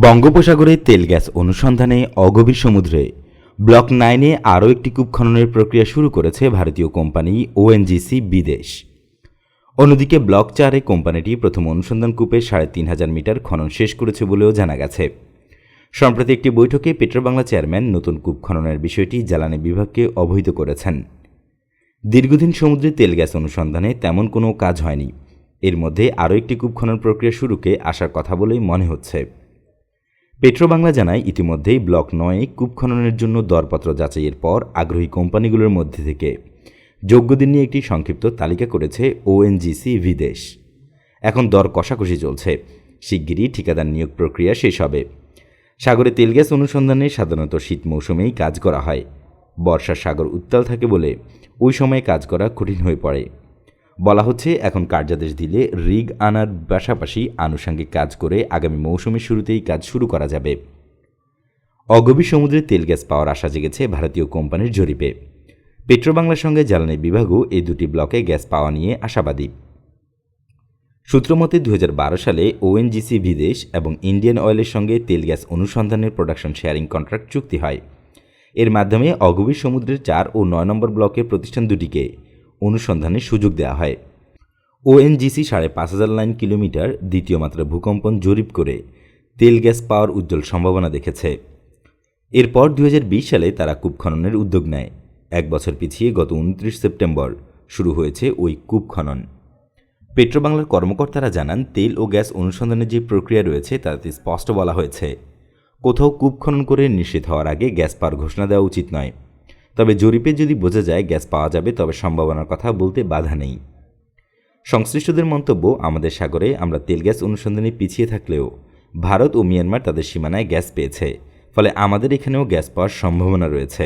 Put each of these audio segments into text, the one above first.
বঙ্গোপসাগরে তেল গ্যাস অনুসন্ধানে অগভীর সমুদ্রে ব্লক নাইনে আরও একটি কূপ খননের প্রক্রিয়া শুরু করেছে ভারতীয় কোম্পানি ওএনজিসি বিদেশ। অন্যদিকে ব্লক চারে কোম্পানিটি প্রথম অনুসন্ধান কূপে সাড়ে তিন হাজার মিটার খনন শেষ করেছে বলেও জানা গেছে। সম্প্রতি একটি বৈঠকে পেট্রোবাংলা চেয়ারম্যান নতুন কূপ খননের বিষয়টি জ্বালানি বিভাগকে অবহিত করেছেন। দীর্ঘদিন সমুদ্রে তেল গ্যাস অনুসন্ধানে তেমন কোনো কাজ হয়নি। এর মধ্যে আরও একটি কূপ খনন প্রক্রিয়া শুরুকে আসার কথা বলেই মনে হচ্ছে। পেট্রোবাংলা জানায়, ইতিমধ্যেই ব্লক নয়ে কূপ খননের জন্য দরপত্র যাচাইয়ের পর আগ্রহী কোম্পানিগুলোর মধ্যে থেকে যোগ্যদের নিয়ে একটি সংক্ষিপ্ত তালিকা করেছে ওএনজিসি বিদেশ এখন দর কষাকষি চলছে। শিগগিরই ঠিকাদার নিয়োগ প্রক্রিয়া শেষ হবে। সাগরে তেল গ্যাস অনুসন্ধানে সাধারণত শীত মৌসুমেই কাজ করা হয়। বর্ষার সাগর উত্তাল থাকে বলে ওই সময়ে কাজ করা কঠিন হয়ে পড়ে। বলা হচ্ছে, এখন কার্যাদেশ দিলে রিগ আনার পাশাপাশি আনুষঙ্গিক কাজ করে আগামী মৌসুমের শুরুতেই কাজ শুরু করা যাবে। অগভীর সমুদ্রে তেল গ্যাস পাওয়ার আশা জেগেছে ভারতীয় কোম্পানির জরিপে। পেট্রোবাংলার সঙ্গে জ্বালানি বিভাগও এই দুটি ব্লকে গ্যাস পাওয়া নিয়ে আশাবাদী। সূত্রমতে দু হাজার বারো সালে ওএনজিসি বিদেশ এবং ইন্ডিয়ান অয়েলের সঙ্গে তেল গ্যাস অনুসন্ধানের প্রোডাকশন শেয়ারিং কন্ট্রাক্ট চুক্তি হয়। এর মাধ্যমে অগভীর সমুদ্রের চার ও নয় নম্বর ব্লকের প্রতিষ্ঠান দুটিকে অনুসন্ধানের সুযোগ দেওয়া হয়। ওএনজিসি সাড়ে পাঁচ হাজার লাইন কিলোমিটার দ্বিতীয় মাত্রা ভূকম্পন জরিপ করে তেল গ্যাস পাওয়ার উজ্জ্বল সম্ভাবনা দেখেছে। এরপর দু হাজার বিশ সালে তারা কূপ খননের উদ্যোগ নেয়। এক বছর পিছিয়ে গত উনত্রিশ সেপ্টেম্বর শুরু হয়েছে ওই কূপ খনন। পেট্রোবাংলার কর্মকর্তারা জানান, তেল ও গ্যাস অনুসন্ধানের যে প্রক্রিয়া রয়েছে তাতে স্পষ্ট বলা হয়েছে, কোথাও কূপ খনন করে নিশ্চিত হওয়ার আগে গ্যাস পাওয়ার ঘোষণা দেওয়া উচিত নয়। তবে জরিপে যদি বোঝা যায় গ্যাস পাওয়া যাবে, তবে সম্ভাবনার কথা বলতে বাধা নেই। সংশ্লিষ্টদের মন্তব্য, আমাদের সাগরে আমরা তেল গ্যাস অনুসন্ধানে পিছিয়ে থাকলেও ভারত ও মিয়ানমার তাদের সীমানায় গ্যাস পেয়েছে, ফলে আমাদের এখানেও গ্যাস পাওয়ার সম্ভাবনা রয়েছে।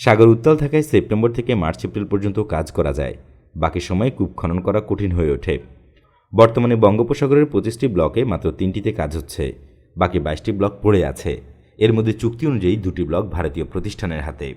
সাগর উত্তাল থাকায় সেপ্টেম্বর থেকে মার্চ, এপ্রিল পর্যন্ত কাজ করা যায়, বাকি সময় কূপ খনন করা কঠিন হয়ে ওঠে। বর্তমানে বঙ্গোপসাগরের পঁচিশটি ব্লকে মাত্র তিনটিতে কাজ হচ্ছে, বাকি বাইশটি ব্লক পড়ে আছে। এর মধ্যে চুক্তি অনুযায়ী দুটি ব্লক ভারতীয় প্রতিষ্ঠানের হাতে।